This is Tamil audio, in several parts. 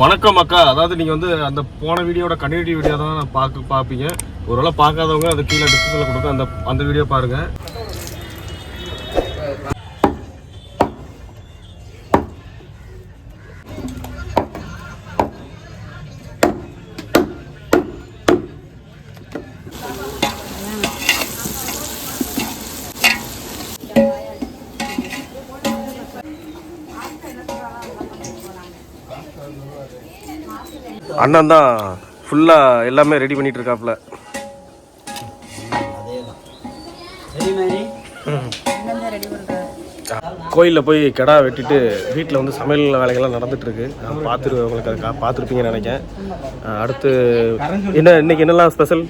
வணக்கம் அக்கா. அதாவது நீங்கள் வந்து அந்த போன வீடியோட கண்டினியூட்டி வீடியோ தான் பார்க்க பார்ப்பீங்க. ஒருவேளை பார்க்காதவங்க அது கீழே டிஸ்கிரிப்ஷனில் கொடுக்க அந்த அந்த வீடியோ பாருங்கள் அண்ணன் தான் ஃபுல்லாக எல்லாமே ரெடி பண்ணிட்டு இருக்காப்ல கோயிலில் போய் கிடா வெட்டிட்டு வீட்டில் வந்து சமையல் வேலைகள்லாம் நடந்துட்டு இருக்கு நான் பார்த்துருவேன் உங்களுக்கு அதை கா- பார்த்துருப்பீங்கன்னு நினைக்கிறேன். அடுத்து என்ன இன்னைக்கு என்னெல்லாம் ஸ்பெஷல்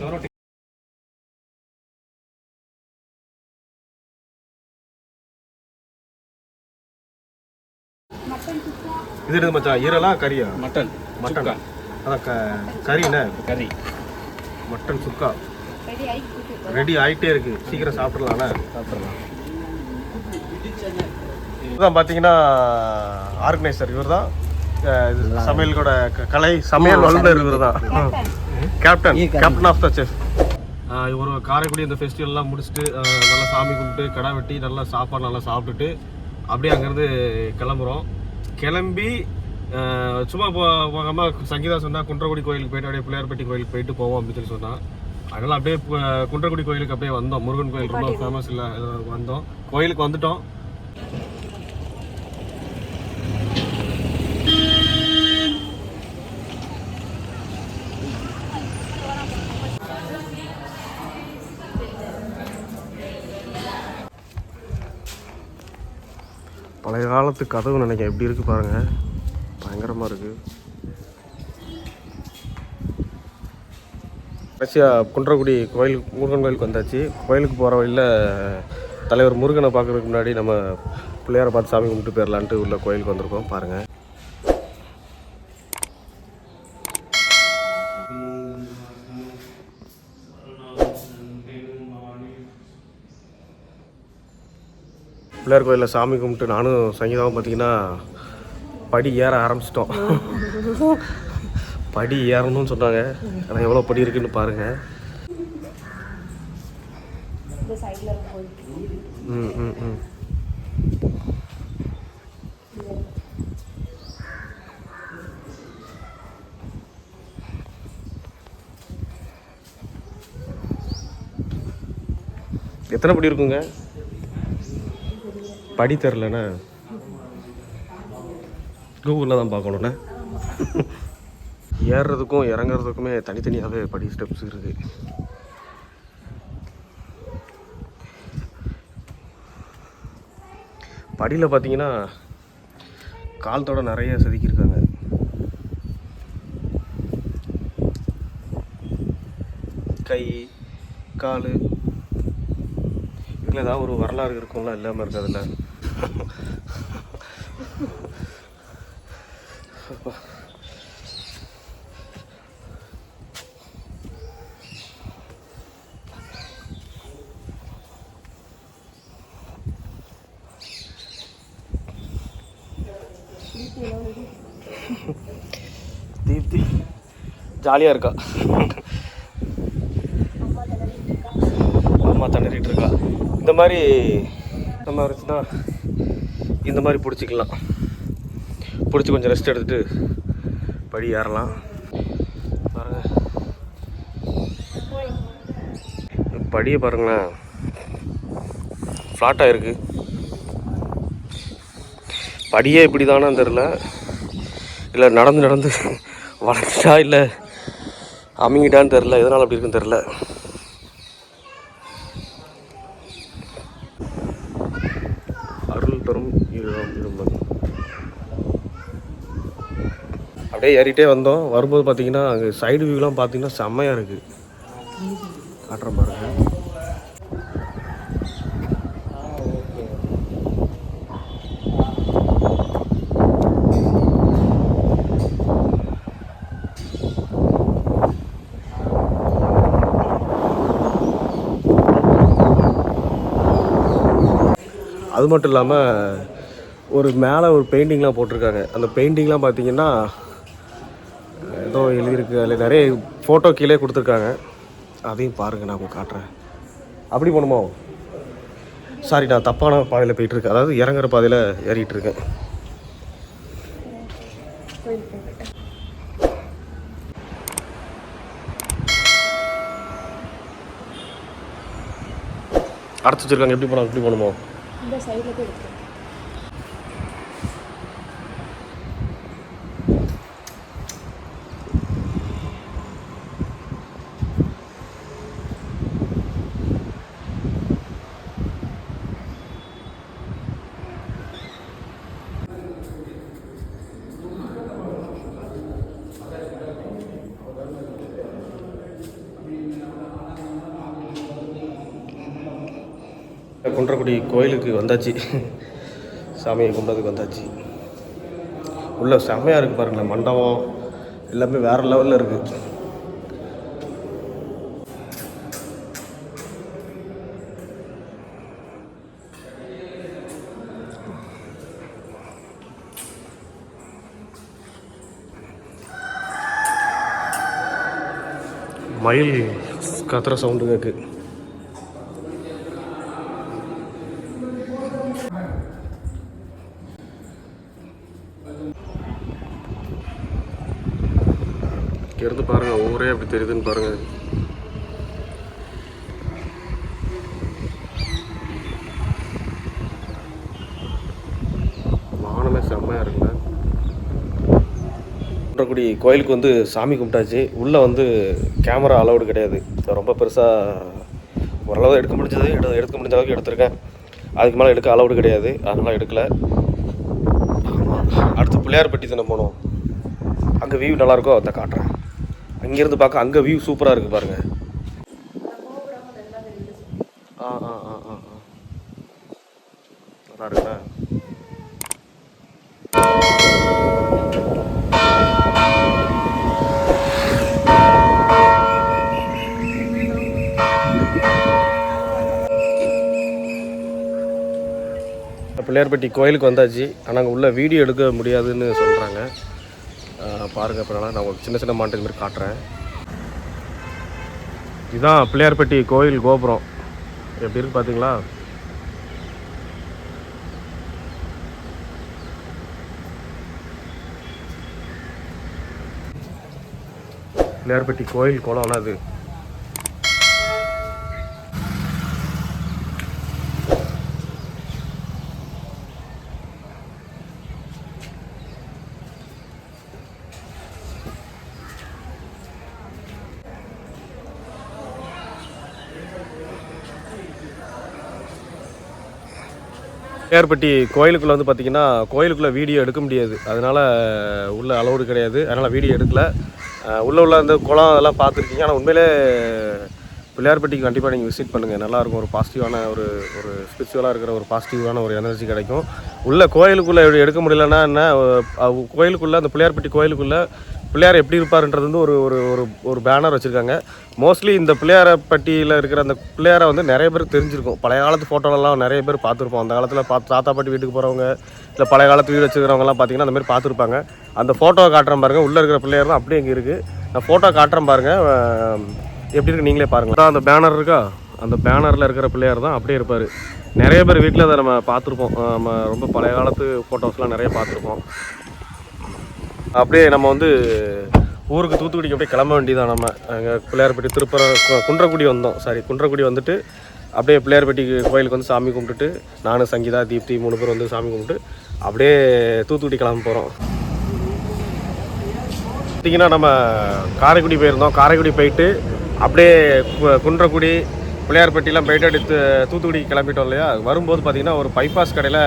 இது எது மச்சான்? ஈரலா கறியா? மட்டன். மட்டன். அதான் க கறிண்ணே கறி. மட்டன் சுக்கா. ரெடி ஆயிட்டே இருக்கு. சீக்கிரம் சாப்பிடலாம்ண்ணே சாப்பிடலாம். இதுதான் பார்த்தீங்கன்னா ஆர்கனைசர் இவர் தான் சமையலோட க- கலை சமையல் வல்லுநர் இவர் தான் captain captain of the chef ஒரு காரைக்குடி இந்த ஃபெஸ்டிவல்லாம் முடிச்சுட்டு நல்லா சாமி கும்பிட்டு கடை வெட்டி நல்லா சாப்பாடு நல்லா சாப்பிட்டுட்டு அப்படியே அங்கேருந்து கிளம்புறோம். கிளம்பி சும்மா போ போகாமல் சங்கீதா சொன்னா குன்றக்குடி கோயிலுக்கு போயிட்டு அப்படியே பிள்ளையார்பட்டி கோயிலுக்கு போயிட்டு போவோம் அப்படின்னு சொல்லி சொன்னான் அதனால அப்படியே குன்றக்குடி கோயிலுக்கு அப்படியே வந்தோம். முருகன் கோயில் ரொம்ப ஃபேமஸ் இல்லை வந்தோம். கோயிலுக்கு வந்துட்டோம். காலத்து கதவு நினைக்கிறேன் எப்படி இருக்குது பாருங்கள் பயங்கரமாக இருக்குது கடைசியாக குன்றக்குடி கோயில் முருகன் கோயிலுக்கு வந்தாச்சு. கோயிலுக்கு போகிற வழியில் தலைவர் முருகனை பார்க்குறதுக்கு முன்னாடி நம்ம பிள்ளையாரை பார்த்து சாமி கும்பிட்டு போயிடலான்ட்டு உள்ள கோயிலுக்கு வந்திருக்கோம். பாருங்கள் பிள்ளையார் கோயிலில் சாமி கும்பிட்டு நானும் சங்கீதாவும் பார்த்தீங்கன்னா படி ஏற ஆரம்பிச்சிட்டோம். படி ஏறணும்னு சொன்னாங்க. ஆனால் எவ்வளோ படி இருக்குன்னு பாருங்கள் ம் ம் ம். எத்தனை படி இருக்குங்க? படி தெரிலண்ணே கூகுளில் தான் பார்க்கணுண்ணே ஏறுறதுக்கும் இறங்குறதுக்குமே தனித்தனியாகவே படி ஸ்டெப்ஸ் இருக்குது படியில் பார்த்தீங்கன்னா காலத்தோட நிறைய செதுக்கியிருக்காங்க. கை கால் இதில் ஏதாவது ஒரு வரலாறு இருக்கும்ல இல்லாமல் இருக்காதுல்ல தீப்தி ஜாலியாக இருக்கா அம்மா திணறிட்டு இருக்கா இந்த மாதிரி நம்ம இருந்துச்சுன்னா இந்த மாதிரி பிடிச்சிக்கலாம். பிடிச்சி கொஞ்சம் ரெஸ்ட் எடுத்துட்டு படி ஏறலாம். பாருங்க. படியை பாருங்களேன். ஃப்ளாட்டாக இருக்குது படியே இப்படி தானே தெரில இல்லை நடந்து நடந்து வளர்ந்துட்டா இல்லை அமுங்கிட்டான்னு தெரில எதனால் அப்படி இருக்குன்னு தெரில அப்படியே ஏறிட்டே வந்தோம். வரும்போது பார்த்தீங்கன்னா அங்கே சைடு வியூலாம் பார்த்தீங்கன்னா செம்மையாக இருக்குது காட்டுற பாருங்க அது மட்டும் இல்லாமல் ஒரு மேலே ஒரு பெயிண்டிங்லாம் போட்டிருக்காங்க. அந்த பெயிண்டிங்லாம் பார்த்தீங்கன்னா ஏதோ எழுதியிருக்கு அதில் நிறைய ஃபோட்டோ கீழே கொடுத்துருக்காங்க. அதையும் பாருங்கள் நான் உங்களுக்கு காட்டுறேன். அப்படி போகணுமோ சாரி நான் தப்பான பாதையில் போயிட்டுருக்கேன். அதாவது இறங்குற பாதையில் ஏறிட்டு இருக்கேன் அடைச்சி வச்சிருக்காங்க. எப்படி போனோம் எப்படி போகணுமோ குன்றக்குடி கோயிலுக்கு வந்தாச்சு. சாமியை கும்பிட்றதுக்கு வந்தாச்சு. உள்ள செம்மையாக இருக்குது பாருங்களேன் மண்டபம் எல்லாமே வேறு லெவலில் இருக்குது மயில் கத்துற சவுண்டு கேட்குது இருந்து பாருங்க ஊரே அப்படி தெரியுதுன்னு பாருங்க. வானமே செம்மையா இருக்குங்க. குன்றக்குடி கோயிலுக்கு வந்து சாமி கும்பிட்டாச்சு. உள்ளே வந்து கேமரா அலௌடு கிடையாது. ரொம்ப பெருசாக ஓரளவு எடுக்க முடிஞ்சது எடு எடுக்க முடிஞ்ச அளவுக்கு எடுத்திருக்கேன். அதுக்கு மேலே எடுக்க அலௌடு கிடையாது. அதனால் எடுக்கலை. அடுத்து பிள்ளையார்பட்டி தானே போகணும் அங்கே வியூ நல்லாயிருக்கோ அதை காட்டுறேன். அங்கேருந்து பார்க்க அங்கே வியூ சூப்பராக இருக்குது பாருங்கள் ஆ ஆ ஆ ஆ ஆ. நல்லா இருக்குண்ணா பிள்ளையார்பட்டி கோயிலுக்கு வந்தாச்சு. ஆனால் அங்கே உள்ள வீடியோ எடுக்க முடியாதுன்னு சொல்கிறாங்க பாருங்கள் அப்புறம் நான் உங்களுக்கு சின்ன சின்ன மாண்டது மாதிரி காட்டுறேன். இதுதான் பிள்ளையார்பட்டி கோயில் கோபுரம். எப்படி இருக்கு பார்த்தீங்களா பிள்ளையார்பட்டி கோயில் குளம்னா அது. ஏற்பட்டி கோயிலுக்குள்ளே வந்து பார்த்தீங்கன்னா கோயிலுக்குள்ளே வீடியோ எடுக்க முடியாது. அதனால் உள்ள அளவுடு கிடையாது. அதனால் வீடியோ எடுக்கல. உள்ளே உள்ள உள்ள அந்த குளம் அதெல்லாம் பார்த்துருக்கீங்க. ஆனால் உண்மையிலே பிள்ளையார்பட்டிக்கு கண்டிப்பாக நீங்கள் விசிட் பண்ணுங்கள் நல்லாயிருக்கும். ஒரு பாசிட்டிவான ஒரு ஒரு ஸ்பிரிச்சுவலாக இருக்கிற ஒரு பாசிட்டிவான ஒரு எனர்ஜி கிடைக்கும். உள்ள கோயிலுக்குள்ளே எடுக்க முடியலன்னா என்ன? கோயிலுக்குள்ளே அந்த பிள்ளையார்பட்டி கோயிலுக்குள்ளே பிள்ளையார் எப்படி இருப்பாருன்றது வந்து ஒரு ஒரு ஒரு ஒரு பேனர் வச்சுருக்காங்க. மோஸ்ட்லி இந்த பிள்ளையாரப்பட்டியில் இருக்கிற அந்த பிள்ளையாரை வந்து நிறைய பேர் தெரிஞ்சிருக்கும். பழைய காலத்து ஃபோட்டோலலாம் நிறைய பேர் பார்த்துருப்போம். அந்த காலத்தில் பார்த்து தாத்தா பாட்டி வீட்டுக்கு போகிறவங்க இல்லை பழைய காலத்து வீடு வச்சுக்கிறவங்கலாம் பார்த்தீங்கன்னா அந்த மாதிரி பார்த்துருப்பாங்க. அந்த ஃபோட்டோவை காட்டுறேன் பாருங்கள் உள்ளே இருக்கிற பிள்ளையார் தான் அப்படியே இங்கே இருக்குது நான் ஃபோட்டோ காட்டுறேன் பாருங்கள் எப்படி இருக்கு நீங்களே பாருங்கள் அந்த பேனர் இருக்கா? அந்த பேனரில் இருக்கிற பிள்ளையார் தான் அப்படியே இருப்பார். நிறைய பேர் வீட்டில் அதை நம்ம பார்த்துருப்போம். நம்ம ரொம்ப பழைய காலத்து ஃபோட்டோஸ்லாம் நிறைய பார்த்துருப்போம். அப்படியே நம்ம வந்து ஊருக்கு தூத்துக்குடிக்கு அப்படியே கிளம்ப வேண்டியதான் நம்ம. அங்கே பிள்ளையார்பட்டி திருப்பர கு- குன்றக்குடி வந்தோம். சாரி குன்றக்குடி வந்துட்டு அப்படியே பிள்ளையார்பட்டி கோயிலுக்கு வந்து சாமி கும்பிட்டுட்டு நானும் சங்கீதா தீப்தி மூணு பேர் வந்து சாமி கும்பிட்டு அப்படியே தூத்துக்குடி கிளம்ப போகிறோம் பார்த்தீங்கன்னா நம்ம காரைக்குடி போயிருந்தோம். காரைக்குடி போயிட்டு அப்படியே கு- குன்றக்குடி பிள்ளையார்பட்டிலாம் போயிட்டு அப்படியே தூத்துக்குடிக்கு தூத்துக்குடி கிளம்பிட்டோம் இல்லையா? வரும்போது பார்த்தீங்கன்னா ஒரு பைபாஸ் கடையில்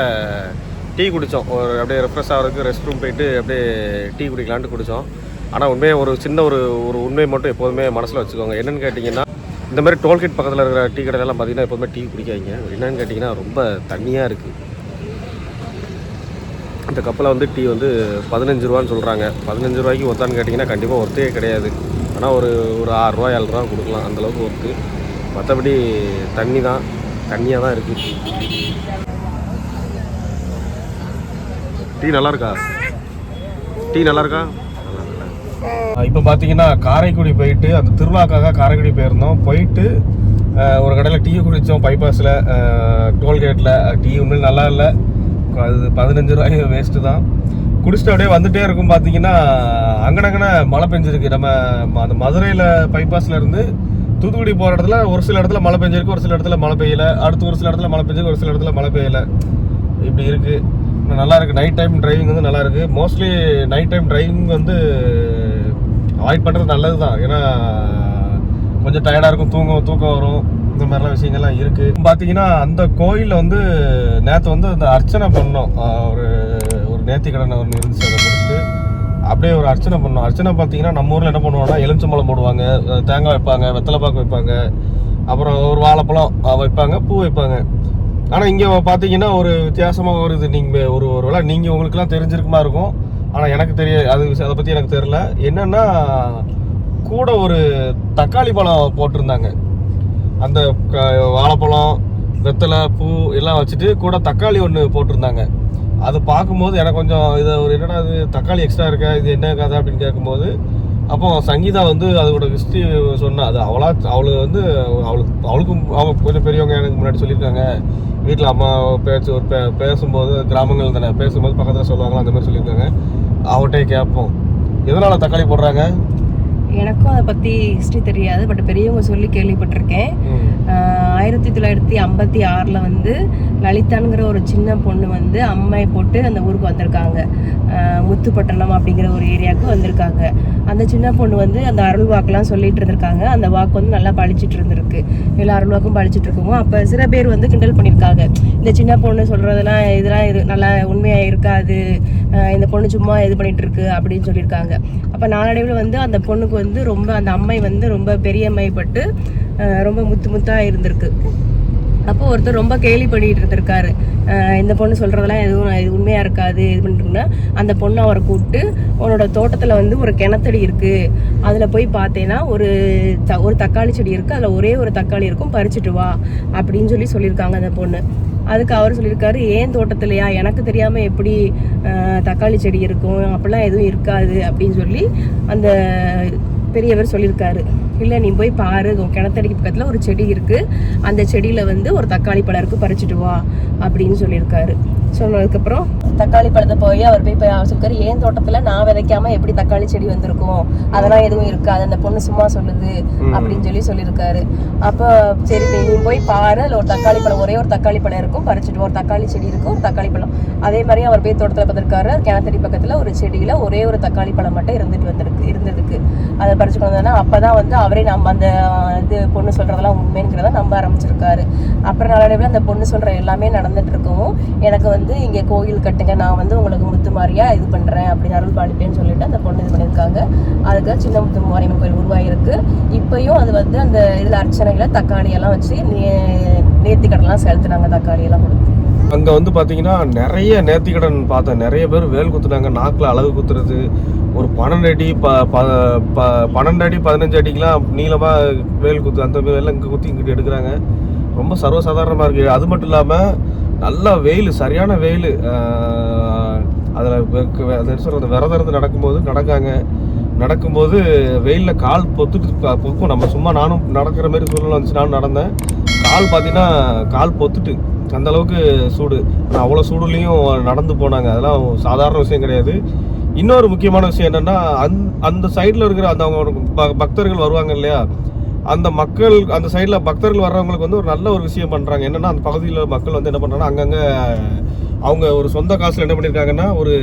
டீ குடித்தோம் ஒரு அப்படியே ரெஃப்ரெஷ் ஆகிறதுக்கு ரெஸ்ட் ரூம் போயிட்டு அப்படியே டீ குடிக்கலான்ட்டு குடித்தோம் ஆனால் உண்மையாக ஒரு சின்ன ஒரு ஒரு உண்மையை மட்டும் எப்போதுமே மனசில் வச்சுக்கோங்க. என்னென்னு கேட்டிங்கன்னா இந்த மாதிரி டோல்கேட் பக்கத்தில் இருக்கிற டீ கடையெல்லாம் பார்த்தீங்கன்னா எப்போதுமே டீ குடிக்காதீங்க. என்னென்னு கேட்டிங்கன்னா ரொம்ப தண்ணியாக இருக்குது இந்த கப்பில் வந்து டீ வந்து பதினஞ்சு ரூபான்னு சொல்கிறாங்க பதினஞ்சு ரூபாய்க்கு ஒத்தான்னு கேட்டிங்கன்னா கண்டிப்பாக ஒர்த்தே கிடையாது. ஆனால் ஒரு ஒரு ஆறுரூவா ஏழ்ரூவா கொடுக்கலாம். அந்தளவுக்கு ஒர்க்கு மற்றபடி தண்ணி தான். தண்ணியாக தான் இருக்குது டீ நல்லா இருக்கா டீ நல்லா இருக்கா இப்போ பார்த்தீங்கன்னா காரைக்குடி போயிட்டு அந்த திருவிழாக்காக காரைக்குடி போயிருந்தோம். போயிட்டு ஒரு கடையில் டீ குடித்தோம் பைபாஸில் டோல்கேட்டில் டீ உண்மையில் நல்லா இல்லை. அது பதினஞ்சு ரூபாய் வேஸ்ட்டு தான். குடிச்சிட்டு அப்படியே வந்துட்டே இருக்கும் பார்த்தீங்கன்னா அங்கனங்கன மழை பெஞ்சிருக்கு. நம்ம ம- அந்த மதுரையில் பைபாஸில் இருந்து தூத்துக்குடி போகிற இடத்துல ஒரு சில இடத்துல மழை பெஞ்சிருக்கு ஒரு சில இடத்துல மழை பெய்யல. அடுத்து ஒரு சில இடத்துல மழை பெஞ்சிருக்கு ஒரு சில இடத்துல மழை பெய்யல. இப்படி இருக்குது நல்லா இருக்குது நைட் டைம் டிரைவிங் வந்து நல்லா இருக்குது மோஸ்ட்லி நைட் டைம் டிரைவிங் வந்து அவாய்ட் பண்ணுறது நல்லது தான் ஏன்னா கொஞ்சம் டயர்டாக இருக்கும். தூங்கம் தூக்கம் வரும். இந்த மாதிரிலாம் விஷயங்கள்லாம் இருக்குது பார்த்தீங்கன்னா அந்த கோயிலில் வந்து நேற்று வந்து அந்த அர்ச்சனை பண்ணோம். ஒரு நேர்த்திக்கடன் ஒன்று இருந்துச்சு அதை முடிச்சுட்டு அப்படியே ஒரு அர்ச்சனை பண்ணோம். அர்ச்சனை பார்த்தீங்கன்னா நம்ம ஊரில் என்ன பண்ணுவோம்னா எலுமிச்சம்பழம் போடுவாங்க தேங்காய் வைப்பாங்க வெத்தலை பாக்கு வைப்பாங்க அப்புறம் ஒரு வாழைப்பழம் வைப்பாங்க பூ வைப்பாங்க. ஆனால் இங்கே பார்த்தீங்கன்னா ஒரு வித்தியாசமாக வருது. நீங்கள் ஒரு ஒரு வேளை நீங்கள் உங்களுக்குலாம் தெரிஞ்சிருக்குமா இருக்கும். ஆனால் எனக்கு தெரிய அது விஷயம் அதை பற்றி எனக்கு தெரில என்னென்னா கூட ஒரு தக்காளி பழம் போட்டிருந்தாங்க. அந்த க- வாழைப்பழம் வெத்தலை பூ எல்லாம் வச்சுட்டு கூட தக்காளி ஒன்று போட்டிருந்தாங்க. அது பார்க்கும்போது எனக்கு கொஞ்சம் இது ஒரு என்னடா இது தக்காளி எக்ஸ்ட்ரா இருக்கா இது என்ன கதை அப்படின்னு கேட்கும்போது அப்போ சங்கீதா வந்து அதோட ஹிஸ்ட்ரி சொன்னா அது அவளா அவளுக்கு வந்து அவளுக்கு அவளுக்கும் அவங்க கொஞ்சம் பெரியவங்க எனக்கு முன்னாடி சொல்லியிருக்காங்க. வீட்டில் அம்மா பேச்சு ஒரு பே பேசும்போது கிராமங்கள் தானே பேசும்போது பக்கத்தில் சொல்லுவாங்களா அந்த மாதிரி சொல்லியிருக்காங்க. அவட்டே கேட்போம். எதனால் தக்காளி போடுறாங்க? எனக்கும் அதை பற்றி ஹிஸ்ட்ரி தெரியாது பட் பெரியவங்க சொல்லி கேள்விப்பட்டிருக்கேன். ஆயிரத்தி தொள்ளாயிரத்தி ஐம்பத்தி ஆறில் வந்து லலிதாங்கிற ஒரு சின்ன பொண்ணு வந்து அம்மை போட்டு அந்த ஊருக்கு வந்திருக்காங்க. முத்துப்பட்டணம் அப்படிங்கிற ஒரு ஏரியாவுக்கு வந்திருக்காங்க. அந்த சின்ன பொண்ணு வந்து அந்த அருள் வாக்கெல்லாம் சொல்லிட்டு இருந்திருக்காங்க. அந்த வாக்கு வந்து நல்லா பழிச்சிட்டு இருந்திருக்கு. எல்லா அருள் வாக்கும் பழிச்சிட்டு இருக்கவும் அப்போ சில பேர் வந்து கிண்டல் பண்ணியிருக்காங்க. இந்த சின்ன பொண்ணு சொல்றதெல்லாம் இதெல்லாம் இது நல்லா உண்மையாக இருக்காது. இந்த பொண்ணு சும்மா இது பண்ணிட்டு இருக்கு அப்படின்னு சொல்லியிருக்காங்க. அப்போ நாளடைவில் வந்து அந்த பொண்ணுக்கு வந்து ரொம்ப அந்த அம்மை வந்து ரொம்ப பெரியம்மைப்பட்டு ரொம்ப முத்து முத்தாக இருந்திருக்கு. அப்போ ஒருத்தர் ரொம்ப கேலி பண்ணிட்டு இருந்திருக்காரு இந்த பொண்ணு சொல்கிறதெல்லாம் எதுவும் இது உண்மையாக இருக்காது இது பண்ணிட்டுருக்குன்னா அந்த பொண்ணை அவரை கூப்பிட்டு உன்னோட தோட்டத்தில் வந்து ஒரு கிணத்தடி இருக்குது அதில் போய் பார்த்தேன்னா ஒரு த- ஒரு தக்காளி செடி இருக்குது அதில் ஒரே ஒரு தக்காளி இருக்கும். பறிச்சுட்டு வா அப்படின்னு சொல்லி சொல்லியிருக்காங்க அந்த பொண்ணு. அதுக்கு அவர் சொல்லியிருக்காரு ஏன் தோட்டத்துலையா? எனக்கு தெரியாமல் எப்படி தக்காளி செடி இருக்கும்? அப்படிலாம் எதுவும் இருக்காது. அப்படின்னு சொல்லி அந்த பெரியவர் சொல்லியிருக்காரு. இல்லை நீ போய் பாரு. கிணத்தடிக்கு பக்கத்தில் ஒரு செடி இருக்கு. அந்த செடியில் வந்து ஒரு தக்காளி பழம் இருக்கு பறிச்சுட்டு வா அப்படின்னு சொல்லியிருக்காரு. சொன்னதுக்கப்புறம் தக்காளி பழத்தை போய் அவர் போய் சொல்லிருக்காரு ஏன் தோட்டத்தில் நான் விதைக்காம எப்படி தக்காளி செடி வந்திருக்கும்? அதெல்லாம் எதுவும் இருக்காது. அந்த பொண்ணு சும்மா சொல்லுது அப்படின்னு சொல்லி சொல்லியிருக்காரு. அப்போ சரி நீ போய் பாரு. அதில் ஒரு தக்காளி பழம் ஒரே ஒரு தக்காளி பழம் இருக்கும். பறிச்சுட்டு. ஒரு தக்காளி செடி இருக்கும் ஒரு தக்காளி பழம். அதே மாதிரி அவர் போய் தோட்டத்தில் பார்த்துருக்காரு. கிணத்தடி பக்கத்தில் ஒரு செடியில் ஒரே ஒரு தக்காளி பழம் மட்டும் இருந்துட்டு வந்திருக்கு இருந்ததுக்கு. அதை பறிச்சுட்டு வந்தோன்னா அப்போ தான் வந்து அவரே நம்ம அந்த இது பொண்ணு சொல்கிறதெல்லாம் உண்மைங்கிறத நம்ப ஆரம்பிச்சிருக்காரு. அப்புறம் நாளடைவில் அந்த பொண்ணு சொல்கிற எல்லாமே நடந்துட்டு இருக்கவும் எனக்கு வந்து இங்கே கோயில் கட்டுங்க நான் வந்து உங்களுக்கு முத்துமாரியாக இது பண்ணுறேன் அப்படின்னு அருள் பாடிப்பேன்னு சொல்லிட்டு அந்த பொண்ணு இது பண்ணியிருக்காங்க. அதுக்கு சின்ன முத்து மாரியம்மன் கோயில் உருவாகிருக்கு இப்போயும் அது வந்து அந்த இதில் அர்ச்சனைகளை தக்காளி எல்லாம் வச்சு நேர்த்தி கடலாம் செலுத்துனாங்க தக்காளி எல்லாம் கொடுத்து. அங்கே வந்து பார்த்தீங்கன்னா நிறைய நேர்த்திக்கடன் பார்த்தேன். நிறைய பேர் வேல் குத்துனாங்க. நாக்கில் அழகு குத்துறது. ஒரு பன்னெண்டு அடி ப ப- ப- பன்னெண்டு அடி பதினஞ்சு அடிக்கெலாம் நீளமாக வேல் குத்து அந்த வேலை இங்கே குத்தி இங்கிட்டு எடுக்கிறாங்க. ரொம்ப சர்வசாதாரணமாக இருக்குது அது மட்டும் இல்லாமல் நல்லா வெயில் சரியான வெயில். அதில் அது சொல்கிறது விரதம் இருந்து நடக்கும்போது நடக்காங்க. நடக்கும்போது வெயிலில் கால் பொத்துட்டு பொக்கும். நம்ம சும்மா நானும் நடக்கிற மாதிரி சூழ்நிலை வந்துச்சு. நானும் நடந்தேன். கால் பார்த்தீங்கன்னா கால் பொத்துட்டு. அந்த அளவுக்கு சூடு. ஆனால் அவ்வளோ சூடுலேயும் நடந்து போனாங்க. அதெல்லாம் சாதாரண விஷயம் கிடையாது. இன்னொரு முக்கியமான விஷயம் என்னன்னா அந் அந்த சைடில் இருக்கிற அந்த அவங்க பக்தர்கள் வருவாங்க இல்லையா? அந்த மக்கள் அந்த சைடில் பக்தர்கள் வர்றவங்களுக்கு வந்து ஒரு நல்ல ஒரு விஷயம் பண்ணுறாங்க என்னென்னா அந்த பகுதியில் மக்கள் வந்து என்ன பண்ணுறாங்கன்னா அங்கங்கே அவங்க ஒரு சொந்த காசில் என்ன பண்ணியிருக்காங்கன்னா ஒரு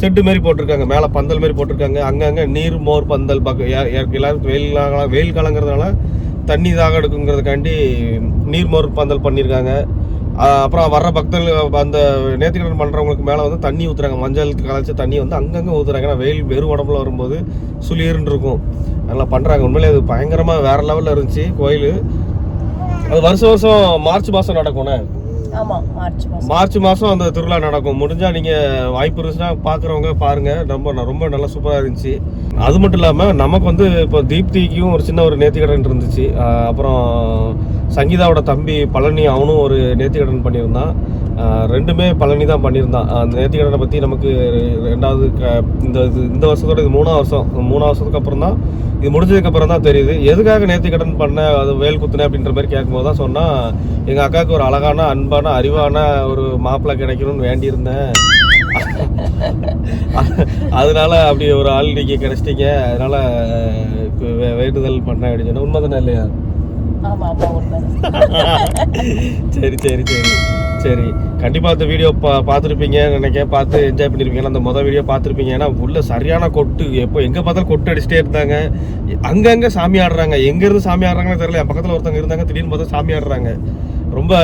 செட்டு மாரி போட்டிருக்காங்க. மேலே பந்தல் மாரி போட்டிருக்காங்க. அங்கங்கே நீர் மோர் பந்தல் பக்க எல்லாரும் எல்லாருக்கும் வெயில் காலம் வெயில் காலங்கிறதுனால தண்ணி தாக எடுக்குங்கிறதுக்காண்டி நீர் மோர் பந்தல் பண்ணியிருக்காங்க அப்புறம் வர்ற பக்தர்கள் அந்த நேர்த்திக்கடன் பண்ணுறவங்களுக்கு மேலே வந்து தண்ணி ஊற்றுறாங்க மஞ்சள் கலைச்ச தண்ணி வந்து அங்கங்கே ஊற்றுறாங்க ஏன்னா வெயில் வெறும் உடம்புல வரும்போது சுளிர்னு இருக்கும். நல்லா பண்ணுறாங்க உண்மையிலே அது பயங்கரமாக வேற லெவலில் இருந்துச்சு கோயில். அது வருஷம் வருஷம் மார்ச் மாதம் நடக்கும்ண்ணே மார்ச் மாதம் அந்த திருவிழா நடக்கும். முடிஞ்சா நீங்கள் வாய்ப்பு இருந்துச்சுன்னா பார்க்குறவங்க பாருங்க. ரொம்ப ரொம்ப நல்லா சூப்பராக இருந்துச்சு. அது மட்டும் இல்லாமல் நமக்கு வந்து இப்போ தீப்திக்கும் ஒரு சின்ன ஒரு நேர்த்திக்கடன் இருந்துச்சு. அப்புறம் சங்கீதாவோட தம்பி பழனி அவனும் ஒரு நேர்த்திக்கடன் பண்ணியிருந்தான். ரெண்டுமே பழனி தான் பண்ணியிருந்தான். அந்த நேர்த்திக்கடனை பற்றி நமக்கு ரெண்டாவது க- இந்த இது இந்த வருஷத்தோட இது மூணாவது வருஷம். மூணாவது வருஷத்துக்கு அப்புறம் தான் இது முடிஞ்சதுக்கப்புறம் தான் தெரியுது. எதுக்காக நேர்த்திக்கடன் பண்ண அது வேல் குத்துனேன் அப்படின்ற மாதிரி கேட்கும்போது தான் சொன்னால் எங்கள் அக்காவுக்கு ஒரு அழகான அன்பான அறிவான ஒரு மாப்பிள்ளை கிடைக்கணும்னு வேண்டியிருந்தேன். அதனால அப்படி ஒரு ஆள் நீங்கள் கிடைச்சிட்டீங்க. அதனால வே- வேண்டுதல் பண்ண அப்படின்னு சொன்னால் உண்மை தானே இல்லையா? சரி சரி சரி. சரி. கண்டிப்பாக அந்த வீடியோ பா பார்த்துருப்பீங்கன்னு நினைக்கிறேன் பார்த்து என்ஜாய் பண்ணியிருப்பீங்க அந்த மொதல் வீடியோ பார்த்துருப்பீங்க. ஏன்னா உள்ள சரியான கொட்டு. எப்போ எங்கே பார்த்தாலும் கொட்டு அடிச்சிட்டே இருந்தாங்க. அங்கங்கே சாமி ஆடுறாங்க. எங்கேருந்து சாமி ஆடுறாங்கன்னு தெரியல. என் பக்கத்தில் ஒருத்தவங்க இருந்தாங்க. திடீர்னு பார்த்தா சாமி ஆடுறாங்க. ரொம்ப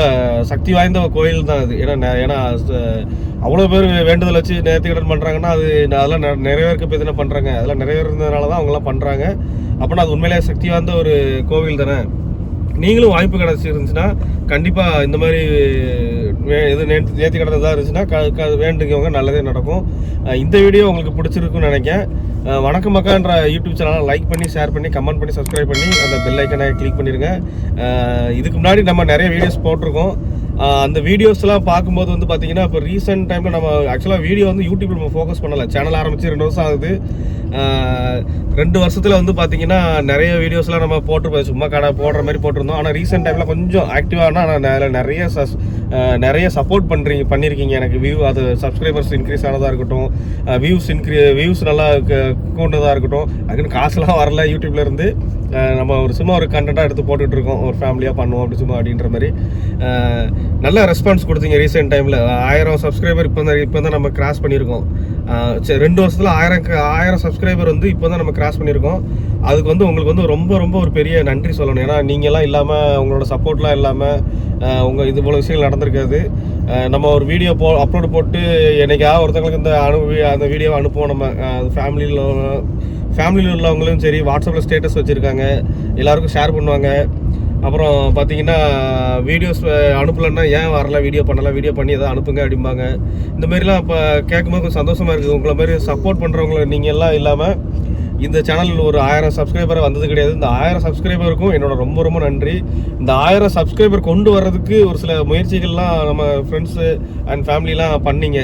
சக்தி வாய்ந்த கோயில் தான் அது. ஏன்னா ஏன்னா அவ்வளோ பேர் வேண்டுதல் வச்சு நேர்த்திக்கடன் பண்ணுறாங்கன்னா அது அதெல்லாம் நெ- நிறைவேற்க போய் தானே பண்ணுறாங்க அதெல்லாம் நிறைவேறதுனால தான் அவங்கெல்லாம் பண்ணுறாங்க அப்படின்னா அது உண்மையிலேயே சக்தி வாய்ந்த ஒரு கோவில் தானே? நீங்களும் வாய்ப்பு கிடச்சிருந்துச்சுன்னா கண்டிப்பாக இந்த மாதிரி வே- இது நேற்று நேர்த்தி கிடந்ததாக இருந்துச்சுன்னா க க வேண்டுங்கவங்க நல்லதே நடக்கும். இந்த வீடியோ உங்களுக்கு பிடிச்சிருக்குன்னு நினைக்கிறேன். வணக்கம் மக்கான்ற யூடியூப் சேனலை லைக் பண்ணி ஷேர் பண்ணி கமெண்ட் பண்ணி சப்ஸ்கிரைப் பண்ணி அந்த பெல் ஐக்கனை கிளிக் பண்ணிடுங்க இதுக்கு முன்னாடி நம்ம நிறைய வீடியோஸ் போட்டிருக்கோம். அந்த வீடியோஸ்லாம் பார்க்கும்போது வந்து பார்த்தீங்கன்னா இப்போ ரீசெண்ட் டைமில் நம்ம ஆக்சுவலாக வீடியோ வந்து யூடியூப்பில் நம்ம ஃபோக்கஸ் பண்ணலை. சேனல் ஆரம்பித்து ரெண்டு வருஷம் ஆகுது. ரெண்டு வருஷத்தில் வந்து பார்த்தீங்கன்னா நிறைய வீடியோஸ்லாம் நம்ம போட்டு சும்மா கடை போடுற மாதிரி போட்டிருந்தோம். ஆனால் ரீசெண்ட் டைமில் கொஞ்சம் ஆக்டிவானா நான் அதில் நிறைய சஸ் நிறைய சப்போர்ட் பண்ணுறீங்க பண்ணியிருக்கீங்க எனக்கு வியூ அது சப்ஸ்கிரைபர்ஸ் இன்க்ரீஸ் ஆனதாக இருக்கட்டும். வியூஸ் இன்க்ரீ வியூஸ் நல்லா கொண்டதாக இருக்கட்டும். அதுக்குன்னு காசுலாம் வரல யூடியூப்லேருந்து நம்ம ஒரு சும்மா ஒரு கண்டென்ட்டாக எடுத்து போட்டுட்டு இருக்கோம் ஒரு ஃபேமிலியாக பண்ணுவோம் அப்படி சும்மா அப்படின்ற மாதிரி. நல்ல ரெஸ்பான்ஸ் கொடுத்தீங்க ரீசெண்ட் டைமில் ஆயிரம் சப்ஸ்கிரைபர் இப்போ தான் இப்போ தான் நம்ம கிராஸ் பண்ணியிருக்கோம். சரி ரெண்டு வருஷத்தில் ஆயிரம் ஆயிரம் சப்ஸ்கிரைபர் வந்து இப்போ தான் நம்ம கிராஸ் பண்ணியிருக்கோம். அதுக்கு வந்து உங்களுக்கு வந்து ரொம்ப ரொம்ப ஒரு பெரிய நன்றி சொல்லணும். ஏன்னா நீங்கள்லாம் இல்லாமல் உங்களோட சப்போர்ட்லாம் இல்லாமல் உங்கள் இது போல் விஷயங்கள் நடந்திருக்காது. நம்ம ஒரு வீடியோ போ அப்லோடு போட்டு என்னைக்காவது ஒருத்தவங்களுக்கு இந்த அனுபவி அந்த வீடியோவை அனுப்புவோம் நம்ம. ஃபேமிலியில் ஃபேமிலியில் உள்ளவங்களும் சரி வாட்ஸ்அப்பில் ஸ்டேட்டஸ் வச்சுருக்காங்க எல்லாருக்கும் ஷேர் பண்ணுவாங்க. அப்புறம் பார்த்தீங்கன்னா வீடியோஸ் அனுப்பலைன்னா ஏன் வரல வீடியோ பண்ணலாம் வீடியோ பண்ணி எதாவது அனுப்புங்க அப்படிம்பாங்க. இந்த மாதிரிலாம் இப்போ கேட்கும்போது கொஞ்சம் சந்தோஷமாக இருக்குது. உங்களை மாதிரி சப்போர்ட் பண்ணுறவங்கள நீங்கள் எல்லாம் இல்லாமல் இந்த சேனல் ஒரு ஆயிரம் சப்ஸ்கிரைபர் வந்தது கிடையாது. இந்த ஆயிரம் சப்ஸ்கிரைபருக்கும் என்னோட ரொம்ப ரொம்ப நன்றி. இந்த ஆயிரம் சப்ஸ்கிரைபர் கொண்டு வர்றதுக்கு ஒரு சில முயற்சிகள்லாம் நம்ம ஃப்ரெண்ட்ஸு அண்ட் ஃபேமிலிலாம் பண்ணீங்க.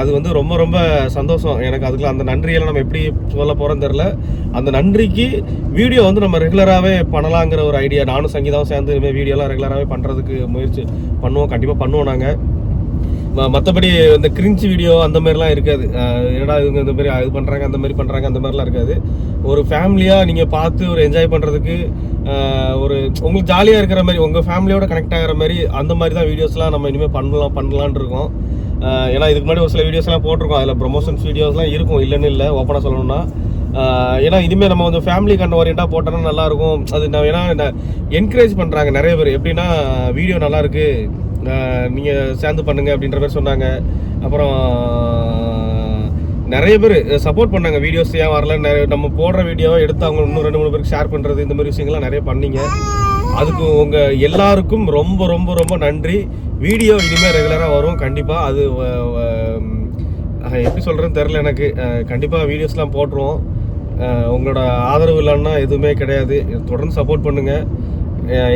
அது வந்து ரொம்ப ரொம்ப சந்தோஷம். எனக்கு அதுக்குலாம் அந்த நன்றியெல்லாம் நம்ம எப்படி சொல்ல போகிறோம் தெரில அந்த நன்றிக்கு வீடியோ வந்து நம்ம ரெகுலராகவே பண்ணலாங்கிற ஒரு ஐடியா. நானும் சங்கீதாவும் சேர்ந்து இனிமேல் வீடியோலாம் ரெகுலராகவே பண்ணுறதுக்கு முயற்சி பண்ணுவோம். கண்டிப்பாக பண்ணுவோம் நாங்கள் மற்றபடி இந்த கிரிஞ்சி வீடியோ அந்த மாதிரிலாம் இருக்காது. அஹ் என்னடா இவங்க இந்த மாதிரி இது பண்ணுறாங்க அந்த மாதிரி பண்ணுறாங்க அந்த மாதிரிலாம் இருக்காது. ஒரு ஃபேமிலியாக நீங்கள் பார்த்து ஒரு என்ஜாய் பண்ணுறதுக்கு ஒரு உங்களுக்கு ஜாலியாக இருக்கிற மாதிரி உங்கள் ஃபேமிலியோட கனெக்ட் ஆகிற மாதிரி அந்த மாதிரி தான் வீடியோஸ்லாம் நம்ம இனிமேல் பண்ணலாம் பண்ணலான்னு இருக்கோம். ஏன்னா இதுக்கு முன்னாடி ஒரு சில வீடியோஸ்லாம் போட்டிருக்கோம். அதில் ப்ரொமோஷன்ஸ் வீடியோஸ்லாம் இருக்கும். இல்லைன்னு இல்லை ஓப்பனாக சொல்லணும்னா. ஏன்னா இனிமேல் நம்ம வந்து ஃபேமிலி கண்ட ஓரியண்டாக போட்டோம்னா நல்லாயிருக்கும் அது நான் ஏன்னா என்கரேஜ் பண்ணுறாங்க நிறைய பேர். எப்படின்னா வீடியோ நல்லா நீங்கள் சேர்ந்து பண்ணுங்க அப்படின்ற மாதிரி சொன்னாங்க. அப்புறம் நிறைய பேர் சப்போர்ட் பண்ணாங்க. வீடியோஸ் ஏன் வரல நிறைய- நம்ம போடுற வீடியோவை எடுத்து அவங்க இன்னும் ரெண்டு மூணு பேருக்கு ஷேர் பண்ணுறது இந்த மாதிரி விஷயங்கள்லாம் நிறைய பண்ணீங்க. அதுக்கு உங்கள் எல்லாருக்கும் ரொம்ப ரொம்ப ரொம்ப நன்றி. வீடியோ இனிமேல் ரெகுலராக வரும். கண்டிப்பாக அது எப்படி சொல்கிறேன்னு தெரில எனக்கு. கண்டிப்பாக வீடியோஸ்லாம் போட்டுருவோம். உங்களோட ஆதரவு இல்லைன்னா எதுவுமே கிடையாது. தொடர்ந்து சப்போர்ட் பண்ணுங்கள்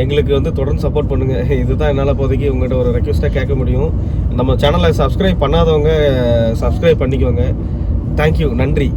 எங்களுக்கு வந்து தொடர்ந்து சப்போர்ட் பண்ணுங்கள் இதுதான் என்னால் இப்போதைக்கு உங்கள்கிட்ட ஒரு ரெக்வஸ்ட்டாக கேட்க முடியும். நம்ம சேனலை சப்ஸ்கிரைப் பண்ணாதவங்க சப்ஸ்கிரைப் பண்ணிக்கோங்க. தேங்க்யூ நன்றி.